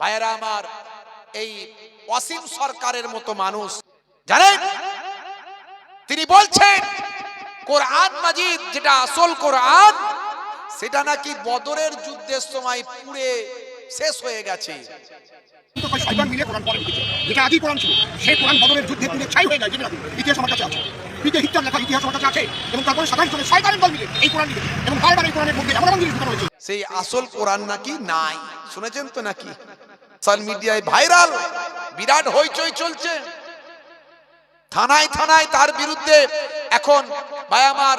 ভাইয়েরা আমার এই অসীম সরকারের মতো মানুষ জানেন? তিনি বলছেন কোরআন মাজিদ যেটা আসল কোরআন সেটা নাকি বদরের যুদ্ধের সময় পুড়ে শেষ হয়ে গেছে। শয়তান মিলে কোরআন পরে লিখেছে যেটা আদি কোরআন ছিল সেই কোরআন বদলের যুদ্ধে পুড়ে ছাই হয়ে যায় জেনে ইতিহাস আমার কাছে আছে। পিকে হিটলার লেখা ইতিহাস আমার কাছে আছে এবং তারপরে সাধারণ জনের শয়তানের দল মিলে এই কোরআন লিখেছে এবং বারবার এই কোরআনের মধ্যে এমন এমন জিনিস ঢুকানো হয়েছে। সেই আসল কোরআন নাকি নাই শুনেছেন তো নাকি? সোশ্যাল মিডিয়ায় ভাইরাল, বিরাট হইচই চলছে। থানায় থানায় তার বিরুদ্ধে এখন ভাই আমার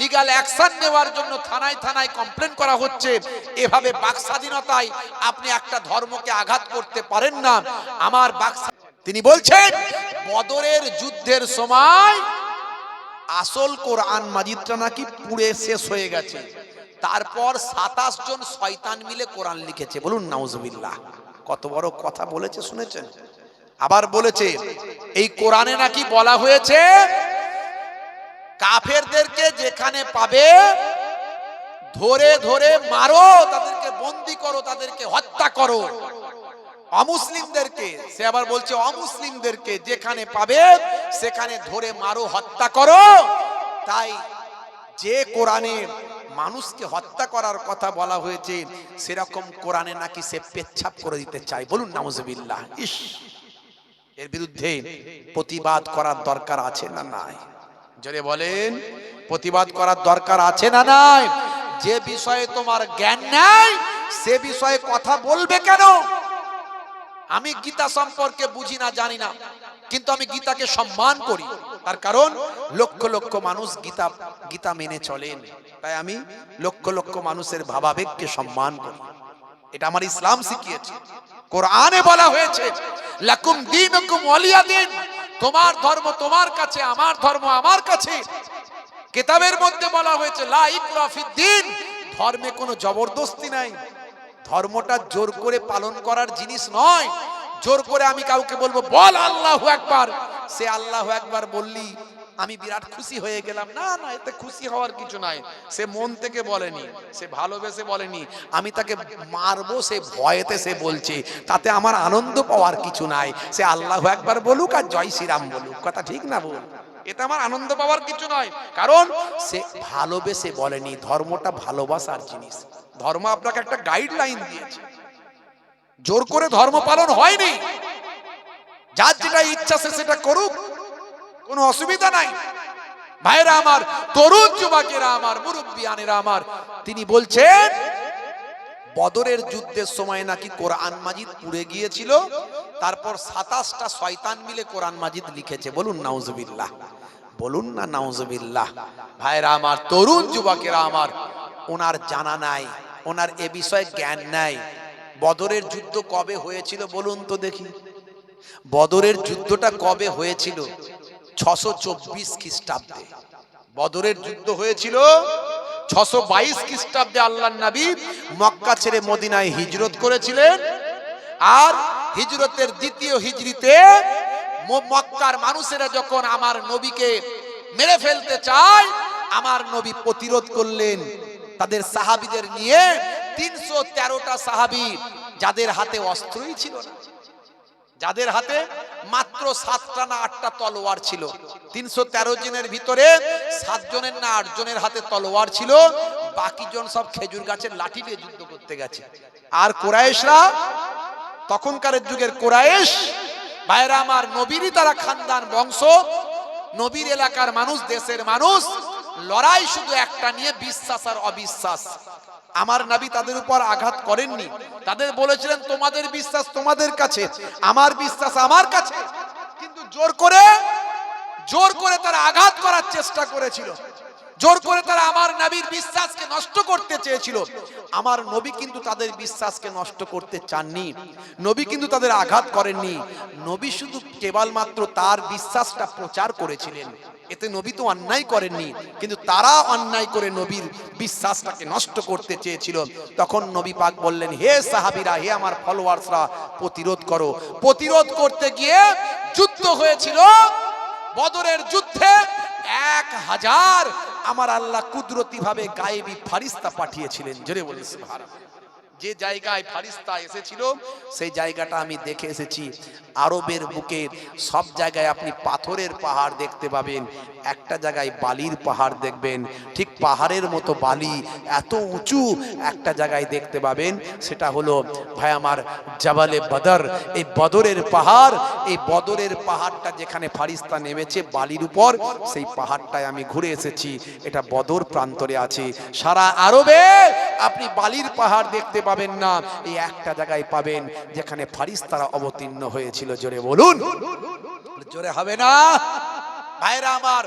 লিগাল অ্যাকশন নেওয়ার জন্য থানায় থানায় কমপ্লেন করা হচ্ছে। এভাবে বাক স্বাধীনতায় আপনি একটা ধর্মকে আঘাত করতে পারেন না। আমার বাক তিনি বলছেন, বদরের যুদ্ধের সময় আসল কোরআন মাজিদটা নাকি পুড়ে শেষ হয়ে গেছে। তারপর সাতাশ জন শয়তান মিলে কোরআন লিখেছে। বলুন, নাউজবিল্লাহ। কত বড় কথা বলেছে, শুনেছেন? আবার বলেছে, এই কোরআনে নাকি বলা হয়েছে, কাফেরদেরকে যেখানে পাবে, ধরে ধরে মারো, তাদেরকে বন্দি করো, তাদেরকে হত্যা করো। অমুসলিমদেরকে, সে আবার বলছে, অমুসলিমদেরকে যেখানে পাবে, সেখানে ধরে মারো, হত্যা করো। তাই যে কোরআনে মানুষকে হত্যা করার কথা বলা হয়েছে, সেরকম কোরআনে নাকি সে পেচ্ছাপ করে দিতে চায়। বলুন নামজবিল্লাহ ইস! এর বিরুদ্ধে প্রতিবাদ করার দরকার আছে না নাই? জোরে বলেন, প্রতিবাদ করার দরকার আছে না নাই? যে বিষয়ে তোমার জ্ঞান নাই, সে বিষয়ে কথা বলবে কেন? আমি গীতা সম্পর্কে বুঝি না, জানি না। কিন্তু আমি গীতাকে সম্মান করি। তার কারণ, লক্ষ লক্ষ মানুষ গীতা গীতা মেনে চলেন। তাই আমি লক্ষ লক্ষ মানুষের ভাবাবেগকে সম্মান করি। এটা আমার ইসলাম শিখিয়েছে। কোরআনে বলা হয়েছে, লাকুম দীনুকুম ওয়ালিয়া দিন। তোমার ধর্ম তোমার কাছে, আমার ধর্ম আমার কাছে। কিতাবের মধ্যে বলা হয়েছে, লা ইকরা ফিদ্দিন ধর্মে কোনো জবরদস্তি নাই। ধর্মটা জোর করে পালন করার জিনিস নয়। জোর করে আমি কাউকে বলব, বল আল্লাহু একবার সে আল্লাহু একবার বললি, আমি বিরাট খুশি হয়ে গেলাম। না না, এতে খুশি হওয়ার কিছু নাই। সে মন থেকে বলেনি, সে ভালোবেসে বলেনি, আমি তাকে মারবো, সে ভয়েতে সে বলছে, তাতে আমার আনন্দ পাওয়ার কিছু নাই। সে আল্লাহ একবার বলুক আর জয় শ্রীরাম বলুক। কথা ঠিক না বল এটা আমার আনন্দ পাওয়ার কিছু নয় কারণ সে ভালোবেসে বলেনি, ধর্মটা ভালোবাসার জিনিস। ধর্ম আপনাকে একটা গাইডলাইন দিয়েছে। জোর করে ধর্ম পালন হয়নি। যার যেটা ইচ্ছা সে সেটা করুক, কোনো অসুবিধা নাই। ভাইরা আমার, তরুণ যুবকেরা আমার, মুরব্বিয়ানেরা আমার, তিনি বলছেন, বদরের যুদ্ধের সময় নাকি কোরআন মাজিদ পুড়ে গিয়েছিল, তারপর সাতাশটা শয়তান মিলে কোরআন মাজিদ লিখেছে। বলুন, নাউজবিল্লাহ। বলুন না, নাউজবিল্লাহ। ভাইরা আমার, তরুণ যুবকেরা আমার, ওনার জানা নাই, ওনার এ বিষয়ে জ্ঞান নাই। বদরের যুদ্ধ কবে হয়েছিল বলুন তো দেখি। বদরের যুদ্ধটা কবে হয়েছিল? ছশো চব্বিশ খ্রিস্টাব্দে। বদরের যুদ্ধ হয়েছিল ছশো বাইশ খ্রিস্টাব্দে আল্লাহ নবী মক্কা ছেড়ে মদিনায় হিজরত করেছিলেন। আর হিজরতের দ্বিতীয় হিজরিতে মক্কার মানুষেরা যখন আমার নবীকে মেরে ফেলতে চায়, আমার নবী প্রতিরোধ করলেন। তাদের সাহাবিদের নিয়ে তিনশো তেরোটা সাহাবি যাদের হাতে অস্ত্রই ছিল না। যাদের হাতে মাত্র সাতটা না আটটা তলোয়ার ছিল। তিনশো তেরো জনের ভিতরে সাত জনের না আট জনের হাতে তলোয়ার ছিল। বাকি জন সব খেজুর গাছের লাঠি দিয়ে যুদ্ধ করতে গেছে। আর কোরাইশরা তখনকারের যুগের কোরাইশ, ভাইরা আমার নবীরই তারা খানদান বংশ, নবীর এলাকার মানুষ, দেশের মানুষ, লড়াই শুধু একটা নিয়ে বিশ্বাস আর অবিশ্বাস। আমার নাবি তাদের উপর আঘাত করেননি। তাদের বলেছিলেন, তোমাদের বিশ্বাস তোমাদের কাছে, আমার বিশ্বাস আমার কাছে। কিন্তু জোর করে জোর করে তারা আঘাত করার চেষ্টা করেছিল। জোর করে তারা আমার নবীর বিশ্বাসকে নষ্ট করতে চেয়েছিল। আমার নবী কিন্তু তাদের বিশ্বাসকে নষ্ট করতে চাননি। নবী কিন্তু তাদের আঘাত করেননি। নবী শুধু কেবলমাত্র তার বিশ্বাসটা প্রচার করেছিলেন। এতে নবী তো অন্যায় করেননি, কিন্তু তারা অন্যায় করে নবীর বিশ্বাসটাকে নষ্ট করতে চেয়েছিল। তখন নবী পাক বললেন, হে সাহাবিরা, হে আমার ফলোয়ার্সরা, প্রতিরোধ করো। প্রতিরোধ করতে গিয়ে যুদ্ধ হয়েছিল। বদরের যুদ্ধে এক হাজার আমার আল্লাহ কুদরতি ভাবে গায়েবী ফারিস্তা পাঠিয়েছিলেন জোরে বলে সুবহানাল্লাহ। যে জায়গায় ফারিস্তা এসেছিল, সেই জায়গাটা আমি দেখে এসেছি। আরবের বুকে সব জায়গায় আপনি পাথরের পাহাড় দেখতে পাবেন, একটা জায়গায় বালির পাহাড় দেখবেন, ঠিক পাহাড়ের মতো বালি, এত উঁচু একটা জায়গায় দেখতে পাবেন, সেটা হলো, ভাই আমার জাবালে বদর, এই বদরের পাহাড়, এই বদরের পাহাড়টা যেখানে ফারিস্তা নেমেছে বালির উপর, সেই পাহাড়টায় আমি ঘুরে এসেছি, এটা বদর প্রান্তরে আছে। সারা আরবে আপনি বালির পাহাড় দেখতে পাবেন না। এই একটা জায়গায় পাবেন যেখানে ফারিস্তারা অবতীর্ণ হয়েছিল। জোরে বলুন। জোরে হবে না। ভাইরা আমার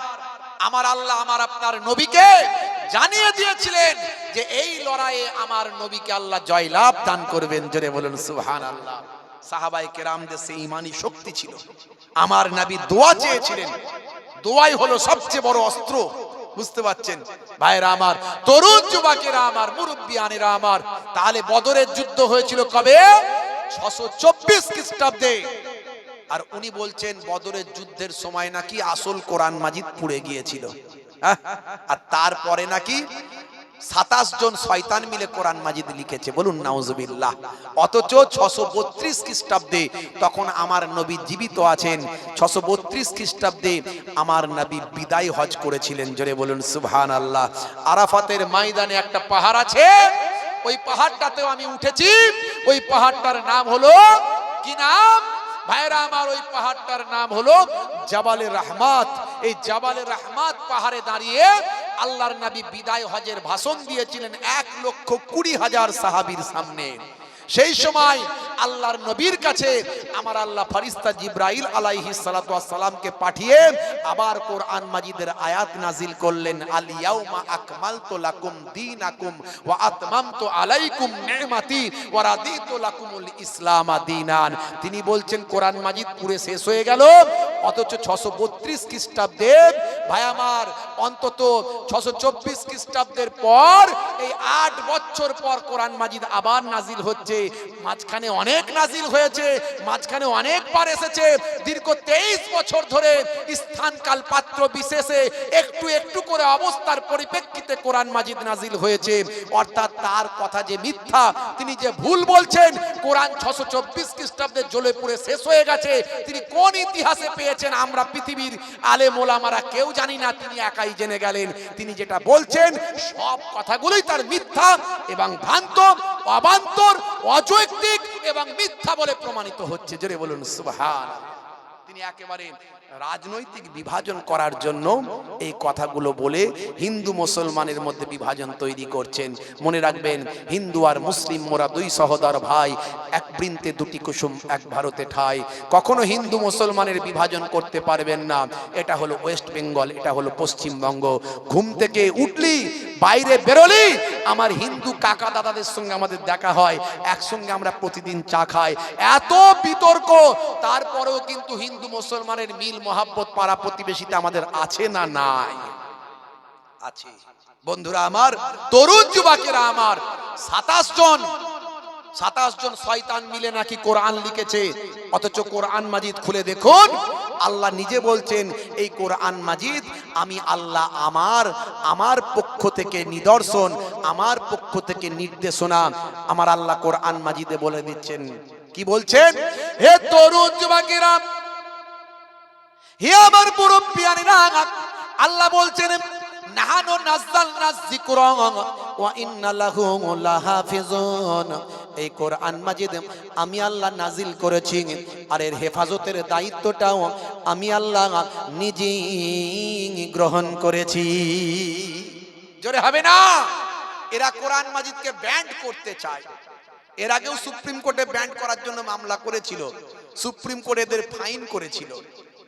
আমার আল্লাহ আমার আপনার নবীকে জানিয়ে দিয়েছিলেন যে এই লড়াইয়ে আমার নবীকে আল্লাহ জয়লাভ দান করবেন। জোরে বলুন সুবহান আল্লাহ সাহাবাই কেরামদের সেই ইমানি শক্তি ছিল। আমার নবী দোয়া চেয়েছিলেন। দোয়াই হলো সবচেয়ে বড় অস্ত্র। বুঝতে পাচ্ছেন ভাইরা আমার, তরুণ যুবকেরা আমার মুরব্বিয়ানেরা আমার, তাহলে বদরের যুদ্ধ হয়েছিল কবে? ছশো চব্বিশ খ্রিস্টাব্দে। আর উনি বলছেন, বদরের যুদ্ধের সময় নাকি আসল কোরআন মাজিদ পুড়ে গিয়েছিল। হ্যাঁ? আর তারপরে নাকি সাতাশ জন শয়তান মিলে কোরআন মাজিদ লিখেছে, বলুন নাউজুবিল্লাহ। অথচ ছশো বত্রিশ খ্রিস্টাব্দে তখন আমার নবী জীবিত আছেন, ছশো বত্রিশ খ্রিস্টাব্দে আমার নবী বিদায় হজ করেছিলেন, জোরে বলুন সুবহান আল্লাহ আরাফাতের ময়দানে একটা পাহাড় আছে, ওই পাহাড়টাতেও আমি উঠেছি, ওই পাহাড়টার নাম হলো কি নাম? ভাইরা আমার, ওই পাহাড়টার নাম হলো জাবালে রহমাত। এই জাবালে রহমাত পাহাড়ে দাঁড়িয়ে আল্লাহর নাবী বিদায় হজের ভাষণ দিয়েছিলেন এক লক্ষ কুড়ি হাজার সাহাবির সামনে। সেই সময় আল্লাহর নবীর কাছে আমার আল্লাহ ফারিস্তা জিব্রাইল আলাইহি সালামকে পাঠিয়ে আবার কোরআন মাজিদের আয়াত নাজিল করলেন আল ইয়াউমা আকমালতু লাকুম দীনাকুম ওয়া আতমামতু আলাইকুম নি'মাতি ওয়া রাদিতু লাকুমুল ইসলাম দীনান। তিনি বলছেন, কোরআন মাজিদ পুরে শেষ হয়ে গেল, অথচ ছশো বত্রিশ খ্রিস্টাব্দে, ভাই আমার, অন্তত ছশো চব্বিশ খ্রিস্টাব্দের পর, এই আট বছর পর কোরআন মাজিদ আবার নাজিল হচ্ছে। মাঝখানে অনেক নাজিল হয়েছে, মাঝখানে অনেকবার এসেছে। দীর্ঘ তেইশ বছর ধরে স্থান পাত্র বিশেষে একটু একটু করে অবস্থার পরিপ্রেক্ষিতে কোরআন মাজিদ নাজিল হয়েছে। অর্থাৎ তার কথা যে মিথ্যা, তিনি যে ভুল বলছেন, কোরআন ছশো চব্বিশ খ্রিস্টাব্দে জ্বলে পুড়ে শেষ হয়ে গেছে। তিনি কোন ইতিহাসে পেয়েছেন আমরা পৃথিবীর আলে মোলামারা কেউ জানি না, তিনি একাই জেনে গেলেন। তিনি যেটা বলছেন, সব কথাগুলোই তার মিথ্যা এবং ভ্রান্ত, অবান্তর, অযৌক্তিক এবং মিথ্যা বলে প্রমাণিত হচ্ছে। জোরে বলুন সুবহান তিনি একেবারে রাজনৈতিক বিভাজন করার জন্য এই কথাগুলো বলে হিন্দু মুসলমানের মধ্যে বিভাজন তৈরি করছেন। মনে রাখবেন, হিন্দু আর মুসলিম মোরা দুই সহদর ভাই, এক বৃন্তে দুটি কুসুম, এক ভারতে ঠাই। কখনো হিন্দু মুসলমানের বিভাজন করতে পারবেন না। এটা হলো ওয়েস্ট বেঙ্গল, এটা হলো পশ্চিমবঙ্গ। ঘুম থেকে উঠলি, বাইরে বেরোলি, আমার হিন্দু কাকা দাদাদের সঙ্গে আমাদের দেখা হয়, একসঙ্গে আমরা প্রতিদিন চা খাই। এত বিতর্ক, তারপরেও কিন্তু হিন্দু মুসলমানের মিল, মহাব্বত, পাড়া প্রতিবেশীতে আমাদের আছে না নাই? আছে। বন্ধুরা আমার, তরুণ যুবকেরা আমার, সাতাশ জন সাতাশ জন শয়তান মিলে নাকি কোরআন লিখেছে, অথচ কোরআন মাজিদ খুলে দেখুন, আল্লাহ নিজে বলছেন, এই কোরআন মাজিদ, আমি আল্লাহ আমার আমার পক্ষ থেকে নিদর্শন, আমার পক্ষ থেকে নির্দেশনা, আমার আল্লাহ কোরআন মাজিদে বলে দিচ্ছেন। কি বলছেন? হে তরুণ যুবকেরা হে আমার মুরব্বিয়ানেরা আল্লাহ বলছেন, নাহানু নাযালনা যিকরা ওয়া ইন্না লাহু লাহাফিজুন। এই কোরআন মাজিদ আমি আল্লাহ নাজিল করেছি, আর এর হেফাজতের দায়িত্বটাও আমি আল্লাহ নিজেই গ্রহণ করেছি। জোরে হবে না? এরা কোরআন মাজিদকে ব্যান্ড করতে চায়। এর আগেও সুপ্রিম কোর্টে ব্যান্ড করার জন্য মামলা করেছিল। সুপ্রিম কোর্ট এদের ফাইন করেছিল।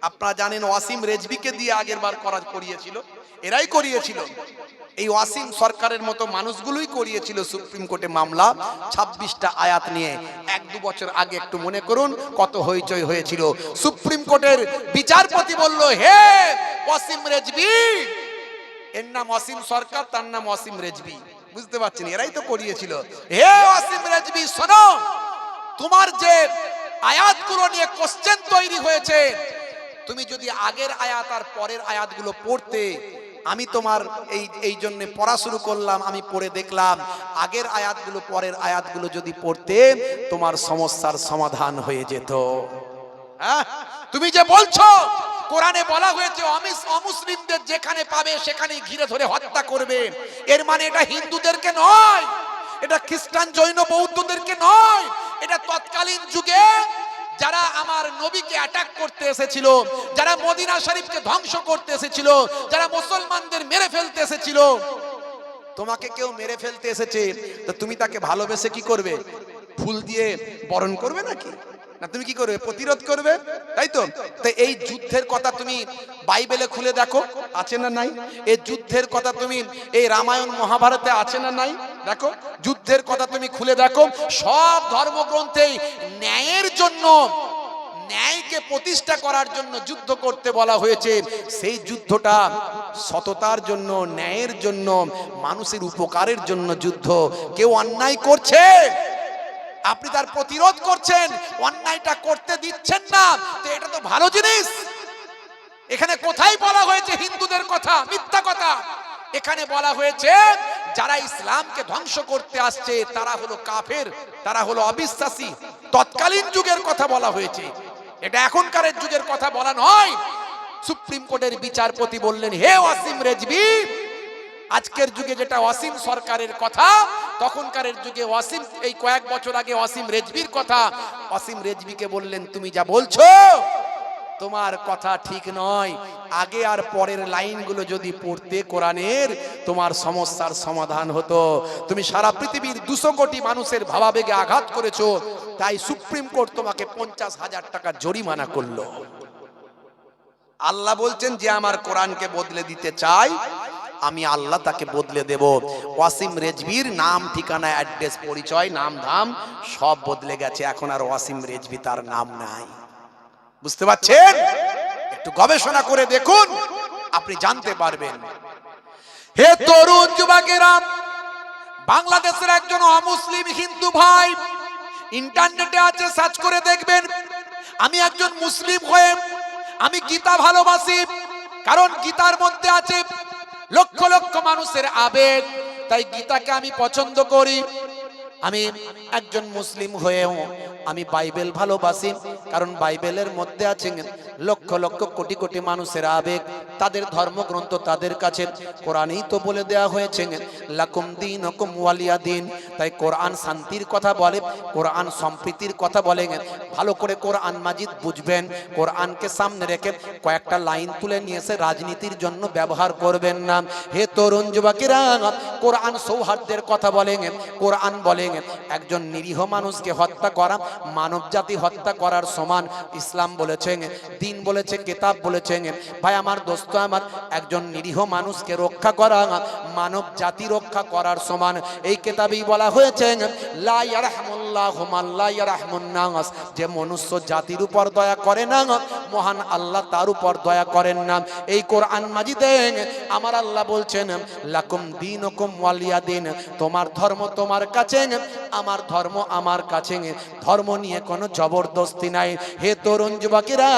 আপনারা জানেন ওয়াসিম রেজবিকে দিয়ে আগের বার করা করিয়েছিল, এরাই করিয়েছিল। এই ওয়াসিম সরকারের মতো মানুষগুলোই করিয়েছিল সুপ্রিম কোর্টে মামলা, ছাব্বিশটা আয়াত নিয়ে। এক দু বছর আগে একটু মনে করুন কত হইচই হয়েছিল। সুপ্রিম কোর্টের বিচারপতি বলল, হে ওয়াসিম রেজবি এর নাম অসীম সরকার, তার নাম অসীম রেজবি বুঝতে পারছেন? এরাই তো করিয়েছিল। হে অসীম রেজবি শোনো, তোমার যে আয়াতগুলো নিয়ে কোশ্চেন তৈরি হয়েছে তুমি যদি আগের আয়াত আর পরের আয়াতগুলো পড়তে, আমি তোমার এই এই জন্য পড়া শুরু করলাম, আমি পড়ে দেখলাম, আগের আয়াতগুলো পরের আয়াতগুলো যদি পড়তে, তোমার সমস্যার সমাধান হয়ে যেত হ্যাঁ? তুমি যে বলছো, কোরআনে বলা হয়েছে, অমিস- অমুসলিমদের যেখানে পাবে সেখানে ঘিরে ধরে হত্যা করবে এর মানে এটা হিন্দুদেরকে নয়, এটা খ্রিস্টান, জৈন, বৌদ্ধদেরকে নয়, এটা তৎকালীন যুগে যারা আমার নবীকে অ্যাটাক করতে এসেছিল, যারা মদিনা শরীফকে ধ্বংস করতে এসেছিল, যারা মুসলমানদের মেরে ফেলতে এসেছিল, তোমাকে কেউ মেরে ফেলতে এসেছে, তো তুমি তাকে ভালোবেসে কি করবে? ফুল দিয়ে বরণ করবে নাকি? না, তুমি কি করবে? প্রতিরোধ করবে? তাই তো? এই যুদ্ধের কথা তুমি বাইবেলে খুলে দেখো, আছে না নাই? এই যুদ্ধের কথা তুমি এই রামায়ণ মহাভারতে আছে না নাই? দেখো, যুদ্ধের কথা তুমি খুলে দেখো, সব ধর্মগ্রন্থেই ন্যায়ের জন্য, ন্যায়কে প্রতিষ্ঠা করার জন্য যুদ্ধ করতে বলা হয়েছে। সেই যুদ্ধটা সততার জন্য, ন্যায়ের জন্য, মানুষের উপকারের জন্য যুদ্ধ। কেউ অন্যায় করছে? আপনি তার প্রতিরোধ করছেন, অন্যায়টা করতে দিচ্ছেন না, তো এটা তো ভালো জিনিস। এখানে কোথায় বলা হয়েছে হিন্দুদের কথা? মিথ্যা কথা। এখানে বলা হয়েছে, যারা ইসলামকে ধ্বংস করতে আসছে, তারা হলো কাফের, তারা হলো অবিশ্বাসী। তৎকালীন যুগের কথা বলা হয়েছে। এটা এখনকার যুগের কথা বলা নয়। সুপ্রিম কোর্টের বিচারপতি বললেন, হে ওয়াসিম রেজবি, আজকের যুগে যেটা অসীম সরকারের কথা তখনকারের যুগে অসীম এই কয়েক বছর আগে অসীম রেজবির কথা অসীম রেজবিকে বললেন, তুমি যা বলছো, তোমার কথা ঠিক নয়। আগে আর পরের লাইনগুলো যদি পড়তে কোরআনের, তোমার সমস্যার সমাধান হতো। তুমি সারা পৃথিবীর দুশো কোটি মানুষের ভাবাবেগে আঘাত করেছ। তাই সুপ্রিম কোর্ট তোমাকে পঞ্চাশ হাজার টাকা জরিমানা করল। আল্লাহ বলছেন, যে আমার কোরআনকে বদলে দিতে চাই আমি আল্লাহ তাকে বদলে দেব। ওয়াসিম রেজবির নাম, ঠিকানা, অ্যাড্রেস, পরিচয়, নাম, ধাম, সব বদলে গেছে। এখন আর ওয়াসিম রেজবি তার নাম নাই। বুঝতে পারছেন? একটু গবেষণা করে দেখুন, আপনি জানতে পারবেন। হে তরুণ যুবকেরা, বাংলাদেশের একজন অমুসলিম হিন্দু ভাই, ইন্টারনেটে আছে, সার্চ করে দেখবেন, আমি একজন মুসলিম হয়ে, আমি গীতা ভালোবাসি, কারণ গীতার মধ্যে আছে লক্ষ লক্ষ মানুষের আবেগ তাই গীতাকে আমি পছন্দ করি। আমি একজন মুসলিম হয়েও আমি বাইবেল ভালোবাসি, কারণ বাইবেলের মধ্যে আছে লক্ষ লক্ষ কোটি কোটি মানুষের আবেগ। তাদের ধর্মগ্রন্থ তাদের কাছে, কোরআনেই তো বলে দেওয়া হয়েছে, লাকুম দিন হুকুম ওয়ালিয়া দিন। তাই কোরআন শান্তির কথা বলে, কোরআন সম্প্রীতির কথা বলে, ভালো করে কোরআন মাজিদ বুঝবেন, কোরআনকে সামনে রেখে কয়েকটা লাইন তুলে নিয়ে এসে রাজনীতির জন্য ব্যবহার করবেন না। হে তরুণ যুবকেরা, কোরআন সৌহার্দ্যের কথা বলেন কোরআন বলেন একজন নিরীহ মানুষকে হত্যা করা মানব জাতি হত্যা করার সমান ইসলাম বলেছেন, দিন বলেছে, কেতাব বলেছেন। ভাই, আমার দোস্ত, আমার একজন নিরীহ মানুষকে রক্ষা করা মানব জাতি রক্ষা করার সমান। এই কেতাবেই বলা হয়েছে যে মনুষ্য জাতির উপর দয়া করে না, মহান আল্লাহ তার উপর দয়া করেন না। এই কোরআন মাজিদে আমার আল্লাহ বলছেন, লাকুম দিনুকুম ওয়ালিয়া দিন তোমার ধর্ম তোমার কাছে, আমার ধর্ম আমার কাছে। ধর্ম নিয়ে কোনো জবরদস্তি নাই। হে তরুণ যুবকেরা,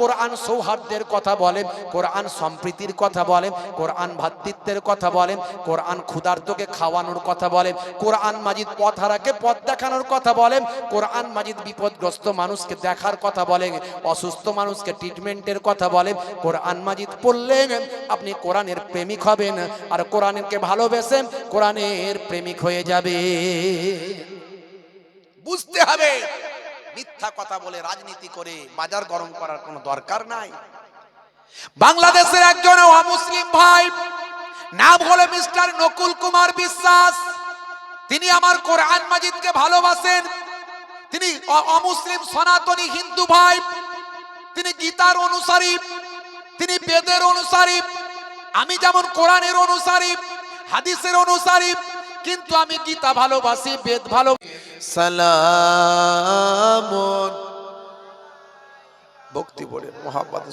কোরআন সৌহার্দ্যের কথা বলেন, কোরআন সম্প্রীতির কথা বলেন, কোরআন ভাতৃত্বের কথা বলেন, কোরআন ক্ষুধার্তকে খাওয়ানোর কথা বলেন, কোরআন মাজিদ পথ হারাকে পথ দেখানোর কথা বলেন, কোরআন মাজিদ বিপদগ্রস্ত মানুষকে দেখার কথা বলেন, অসুস্থ মানুষকে ট্রিটমেন্টের কথা বলেন, কোরআন মাজিদ পড়লেন, আপনি কোরআনের প্রেমিক হবেন, আর কোরআনকে ভালোবেসেন, কোরআনের প্রেমিক হয়ে যাবে বুঝতে হবে। মিথ্যা কথা বলে রাজনীতি করে বাজার গরম করার কোনো দরকার নাই। বাংলাদেশের একজন অমুসলিম ভাই, নাম হলো মিস্টার নকুল কুমার বিশ্বাস। তিনি আমার কোরআন মাজিদকে ভালোবাসেন। তিনি অমুসলিম সনাতনী হিন্দু ভাই। তিনি গীতার অনুসারী। তিনি বেদের অনুসারী। আমি যেমন কোরআনের অনুসারী, হাদিসের অনুসারী, কিন্তু আমি গীতা ভালোবাসি, বেদ ভালো সালামুন। ভক্তি পড়ে মহাপাদ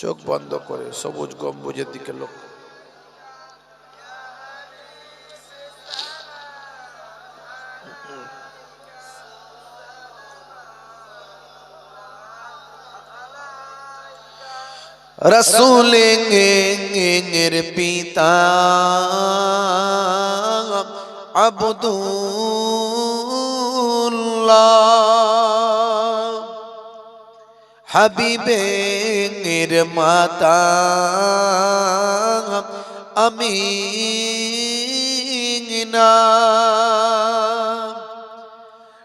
চোখ বন্ধ করে সবুজ গম্বুজের দিকে লক্ষ্য। রসুলের পিতা আবদুল্লাহ হাবিবের মাতা আমি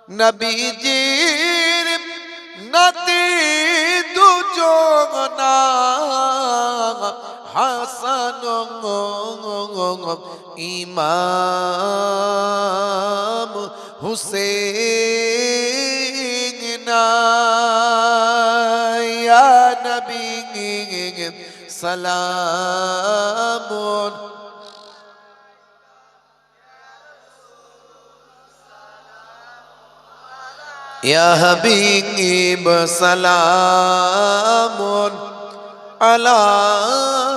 নবীজির নাতি দুজনা হাসান ইমাম হুসেন ইয়া নবী সালামুন। ইয়া হাবিব সালামুন আলাইকা।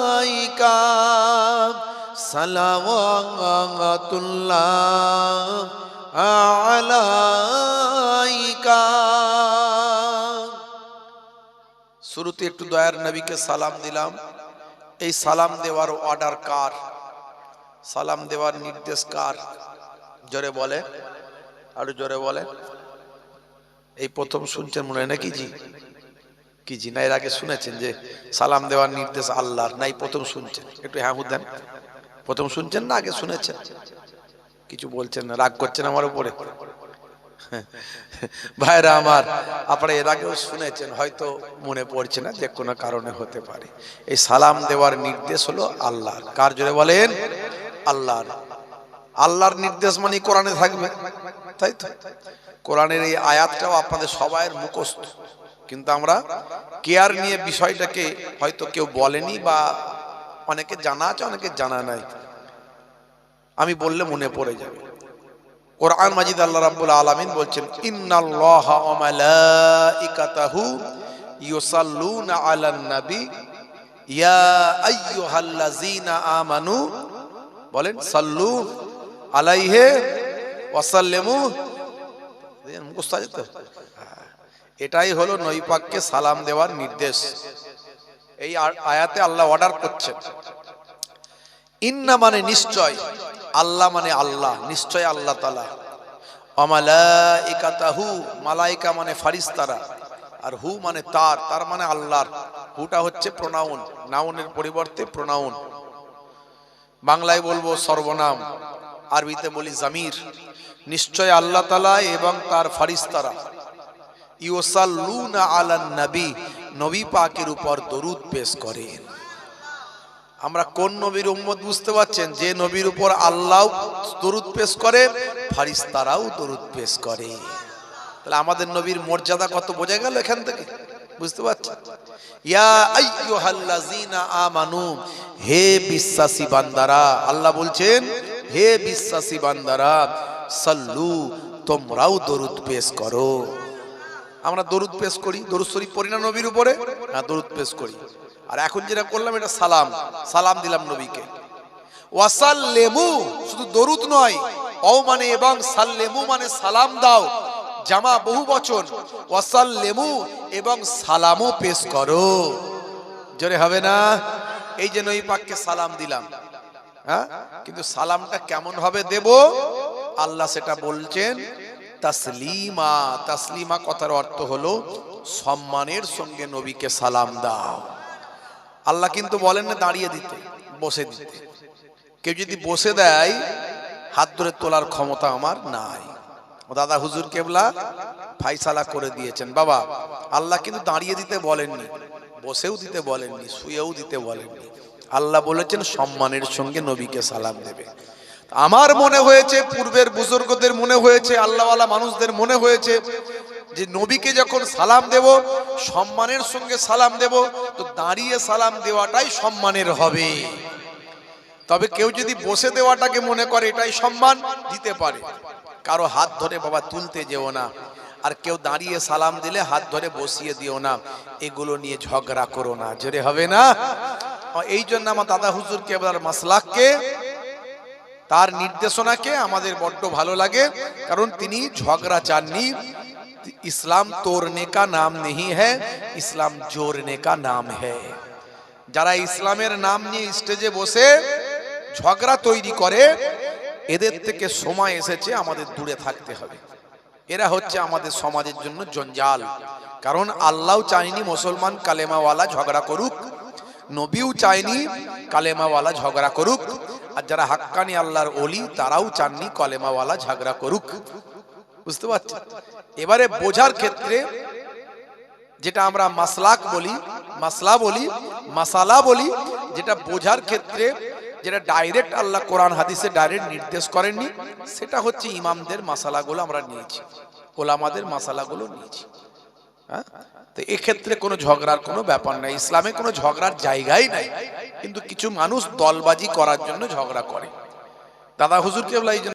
সালাওয়াতুল্লাহ আলাইকা। শুরুতে একটু দয়ার নবীকে সালাম দিলাম। এই সালাম দেওয়ার অর্ডার কার? সালাম দেওয়ার নির্দেশ কার? জোরে বলে। আরও জোরে বলে। এই প্রথম শুনছেন মনে হয় নাকি জি? কি জি? না, এর আগে শুনেছেন যে সালাম দেওয়ার নির্দেশ আল্লাহর? নাই প্রথম শুনছেন। একটু হ্যাঁ দেন। প্রথম শুনছেন না, আগে শুনেছেন। কিছু বলছেন না, রাগ করছেন আমার উপরে। ভাইরা আমার, আপনারা এর আগেও শুনেছেন, হয়তো মনে পড়ছে না, যে কোনো কারণে হতে পারে। এই সালাম দেওয়ার নির্দেশ হলো আল্লাহর। কার জোরে বলেন? আল্লাহর। আল্লাহর নির্দেশ মানে কোরআনে থাকবে, তাই তো? কোরআনের এই আয়াতটাও আপনাদের সবাইয়ের মুখস্থ। কিন্তু আমরা কেয়ার নিয়ে বিষয়টাকে হয়তো কেউ বলেনি বা অনেকে জানা আছে, অনেকে জানা নাই। আমি বললে মনে পড়ে যাবে। কোরআন মাজিদ আল্লাহ রাব্বুল আলামিন বলছেন, ইন্নাল্লাহা ওয়া মালাইকাতাহু ইউসাল্লুনা আলান নবী, ইয়া আইয়ুহাল্লাযীনা আমানু, বলেন, সাল্লু আলাইহে ওয়াসাল্লিমু মুখস্থ আছে তো? হ্যাঁ। এটাই হলো নৈপাককে সালাম দেওয়ার নির্দেশ। এই আয়াতে আল্লাহ অর্ডার করছেন। ইন্না মানে নিশ্চয়, আল্লাহ মানে আল্লাহ, নিশ্চয় আল্লাহ তালা অমালাইকাতাহু, মালাইকা মানে ফারিস্তারা, আর হু মানে তার তার মানে আল্লাহর। হুটা হচ্ছে প্রোনাউন নাউনের পরিবর্তে প্রোনাউন বাংলায় বলব সর্বনাম, আরবিতে বলি জামির। নিশ্চয় আল্লাহ তালা এবং তার ফারিস্তারা। ইউসাল্লুনা আলান নবী নবী পাকের উপর দরুদ পেশ করেন। আমরা কোন নবীর উম্মত বুঝতে পারছেন? যে নবীর উপর আল্লাহ দরুদ পেশ করে ফারিস্তারাও দরুদ পেশ করে। তাহলে আমাদের নবীর মর্যাদা কত বোঝা গেল এখান থেকে? বুঝতে পারছেন? ইয়া আইয়ুহাল্লাযীনা আমানু, হে বিশ্বাসী বান্দারা, আল্লাহ বলছেন, হে বিশ্বাসী বান্দারা, সাল্লু, তোমরাও দরুদ পেশ করো। আমরা দরুদ পেশ করি, দরুদ শরীফ পড়ি না নবীর উপরে? হ্যাঁ দরুদ পেশ করি। আর এখন যেটা করলাম, এটা সালাম। সালাম দিলাম নবীকে। ওয়াসাল্লেমু, শুধু দরুদ নয় ও মানে এবং সাল্লেমু মানে সালাম দাও। জামা বহু বচন। ওয়াসাল্লেমু এবং সালামও পেশ করো। জোরে হবে না? এই যে নবী পাককে সালাম দিলাম। হ্যাঁ? কিন্তু সালামটা কেমন ভাবে দেব? আল্লাহ সেটা বলছেন তাসলিমা তাসলিমা কথার অর্থ হলো সম্মানের সঙ্গে নবীকে সালাম দাও। আল্লাহ কিন্তু বলেন না দাঁড়িয়ে দিতে, বসে দিতে। কেউ যদি বসে দেয়, হাত ধরে তোলার ক্ষমতা আমার নাই। দাদা হুজুর কেবলা ফাইসালা করে দিয়েছেন। বাবা, আল্লাহ কিন্তু দাঁড়িয়ে দিতে বলেননি, বসেও দিতে বলেননি, শুয়েও দিতে বলেননি। আল্লাহ বলেছেন সম্মানের সঙ্গে নবীকে সালাম দেবে। আমার মনে হয়েছে, পূর্বের বুজুর্গদের মনে হয়েছে, আল্লাহওয়ালা মানুষদের মনে হয়েছে, যে নবীকে যখন সালাম দেব, সম্মানের সঙ্গে সালাম দেব, তো দাঁড়িয়ে সালাম দেওয়াটাই সম্মানের হবে। তবে কেউ যদি বসে দেওয়াটাকে মনে করে, এটাই সম্মান, দিতে পারে। কারও হাত ধরে বাবা তুলতে যেও না, আর কেউ দাঁড়িয়ে সালাম দিলে হাত ধরে বসিয়ে দিও না, এগুলো নিয়ে ঝগড়া করো না। জোরে হবে না? এই জন্য আমার দাদা হুজুর কেবলার মাসলাককে তার নির্দেশনাকে আমাদের বড্ড ভালো লাগে, কারণ তিনি ঝগড়া চাননি। ইসলাম তোরনে কা নাম নেই হ্যাঁ ইসলাম জোরনে কা নাম হ্যাঁ। যারা ইসলামের নাম নিয়ে স্টেজে বসে ঝগড়া তৈরি করে, এদের থেকে সময় এসেছে আমাদের দূরে থাকতে হবে। এরা হচ্ছে আমাদের সমাজের জন্য জঞ্জাল। কারণ আল্লাহ চাইনি মুসলমান কালেমাওয়ালা ঝগড়া করুক, নবীও চাইনি কালেমাওয়ালা ঝগড়া করুক। আর যারা হাক্কানি আল্লাহর অলি তারাও চাননি কলেমাওয়ালা ঝগড়া করুক। বুঝতে পারছেন এবারে বোঝার ক্ষেত্রে যেটা আমরা মাসলাক বলি, মাসলা বলি, মাসালা বলি, যেটা বোঝার ক্ষেত্রে যেটা ডাইরেক্ট আল্লাহ কোরআন হাদিসে ডাইরেক্ট নির্দেশ করেননি, সেটা হচ্ছে ইমামদের মাসালাগুলো আমরা নিয়েছি। ওলামাদের মাসালাগুলো নিয়েছি। হ্যাঁ? তো এক্ষেত্রে কোনো ঝগড়ার কোনো ব্যাপার নাই। ইসলামে কোনো ঝগড়ার জায়গাই নাই। কিন্তু কিছু মানুষ দলবাজি করার জন্য ঝগড়া করে। দাদা হুজুর জন্য